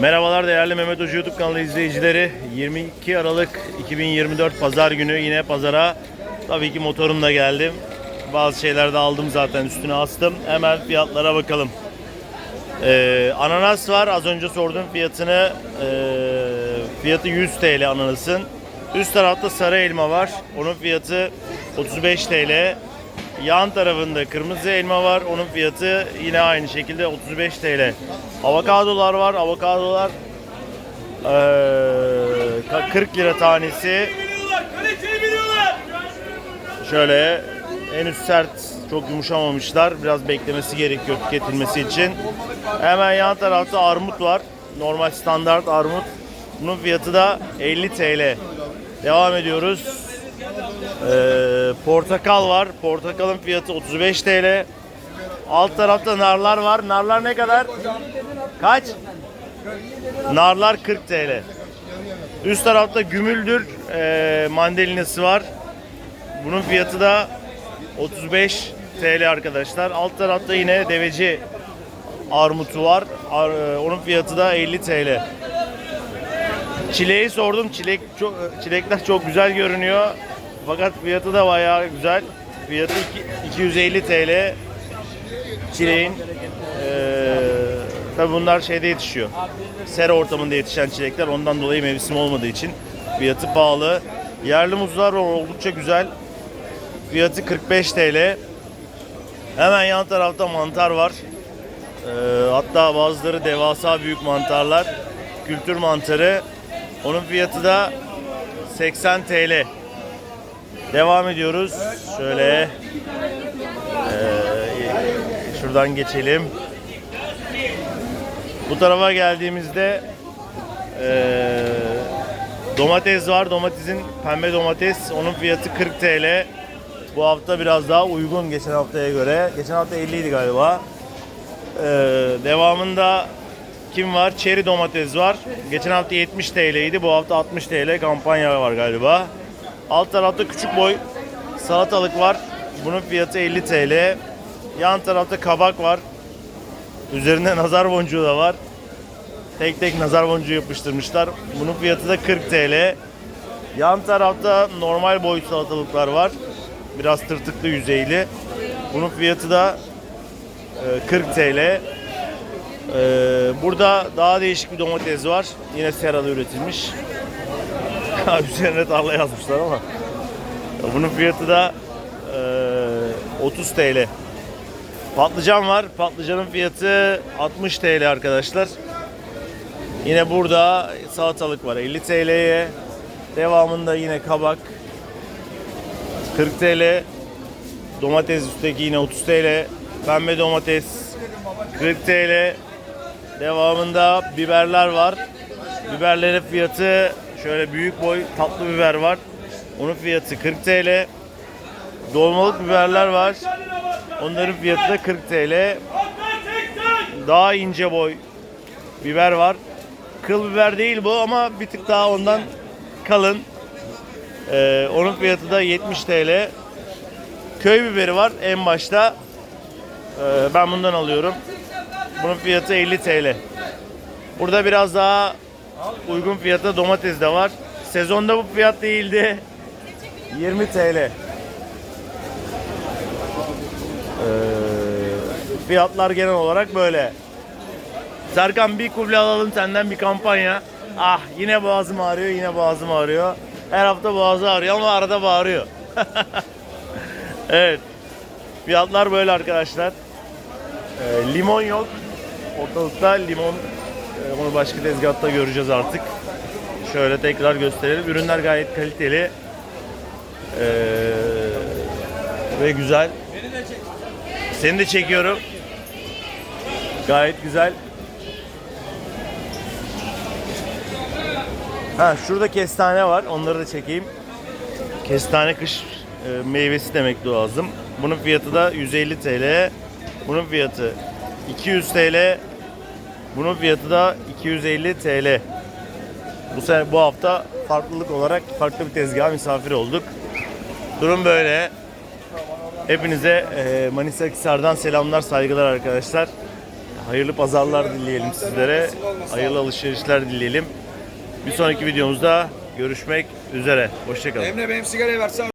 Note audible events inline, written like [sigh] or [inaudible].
Merhabalar değerli Mehmet Hoca YouTube kanalı izleyicileri. 22 Aralık 2024 Pazar günü yine pazara tabii ki motorumla geldim. Bazı şeyler de aldım zaten üstüne astım. Hemen fiyatlara bakalım. Ee, ananas var. Az önce sordum fiyatını. Ee, fiyatı 100 TL ananasın. Üst tarafta sarı elma var. Onun fiyatı 35 TL. Yan tarafında kırmızı elma var. Onun fiyatı yine aynı şekilde 35 TL. Avokadolar var. Avokadolar ee, ka- 40 lira tanesi. Şöyle en üst sert çok yumuşamamışlar. Biraz beklemesi gerekiyor tüketilmesi için. Hemen yan tarafta armut var. Normal standart armut. Bunun fiyatı da 50 TL. Devam ediyoruz. Ee, portakal var. Portakalın fiyatı 35 TL. Alt tarafta narlar var. Narlar ne kadar? Kaç? Narlar 40 TL. Üst tarafta gümüldür ee, mandalinası var. Bunun fiyatı da 35 TL arkadaşlar. Alt tarafta yine deveci armutu var. Ar- e, onun fiyatı da 50 TL. Çileği sordum. Çilek çok çilekler çok güzel görünüyor. Fakat fiyatı da bayağı güzel. Fiyatı iki- 250 TL. Çileğin eee tabi bunlar şeyde yetişiyor. Sera ortamında yetişen çilekler ondan dolayı mevsim olmadığı için fiyatı pahalı. Yerli muzlar oldukça güzel. Fiyatı 45 TL. Hemen yan tarafta mantar var. Ee, hatta bazıları devasa büyük mantarlar. Kültür mantarı. Onun fiyatı da 80 TL. Devam ediyoruz. Şöyle ee, şuradan geçelim. Bu tarafa geldiğimizde ee, domates var. Domatesin pembe domates. Onun fiyatı 40 TL. Bu hafta biraz daha uygun geçen haftaya göre. Geçen hafta 50 idi galiba. Ee, devamında kim var? Çeri domates var. Geçen hafta 70 TL idi. Bu hafta 60 TL kampanya var galiba. Alt tarafta küçük boy salatalık var. Bunun fiyatı 50 TL. Yan tarafta kabak var. Üzerinde nazar boncuğu da var. Tek tek nazar boncuğu yapıştırmışlar. Bunun fiyatı da 40 TL. Yan tarafta normal boy salatalıklar var. Biraz tırtıklı yüzeyli. Bunun fiyatı da e, 40 TL. E, Burada daha değişik bir domates var. Yine serada üretilmiş. Üzerine tarla yazmışlar ama. Bunun fiyatı da e, 30 TL. Patlıcan var. Patlıcanın fiyatı 60 TL arkadaşlar. Yine burada salatalık var 50 TL'ye. Devamında yine kabak 40 TL. Domates üstteki yine 30 TL. Pembe domates 40 TL. Devamında biberler var. Biberlerin fiyatı şöyle büyük boy tatlı biber var. Onun fiyatı 40 TL. Dolmalık biberler var. Onların fiyatı da 40 TL. Daha ince boy biber var. Kıl biber değil bu ama bir tık daha ondan kalın. Ee, onun fiyatı da 70 TL. Köy biberi var en başta. Ee, ben bundan alıyorum. Bunun fiyatı 50 TL. Burada biraz daha uygun fiyata domates de var. Sezonda bu fiyat değildi. 20 TL. Ee, fiyatlar genel olarak böyle. Serkan bir kuble alalım senden bir kampanya. Ah yine boğazım ağrıyor yine boğazım ağrıyor. Her hafta boğazı ağrıyor ama arada bağırıyor. [laughs] evet. Fiyatlar böyle arkadaşlar. Ee, limon yok. Ortalıkta limon. Ee, onu başka tezgahta göreceğiz artık. Şöyle tekrar gösterelim. Ürünler gayet kaliteli. Ee, ve güzel. Seni de çekiyorum. Gayet güzel. Ha şurada kestane var. Onları da çekeyim. Kestane kış e, meyvesi demek lazım. Bunun fiyatı da 150 TL. Bunun fiyatı 200 TL. Bunun fiyatı da 250 TL. Bu sene bu hafta farklılık olarak farklı bir tezgaha misafir olduk. Durum böyle. Hepinize e, Manisa Akhisar'dan selamlar, saygılar arkadaşlar. hayırlı pazarlar dileyelim sizlere. Hayırlı alışverişler dileyelim. Bir sonraki videomuzda görüşmek üzere. Hoşçakalın. Emre benim sigarayı versene.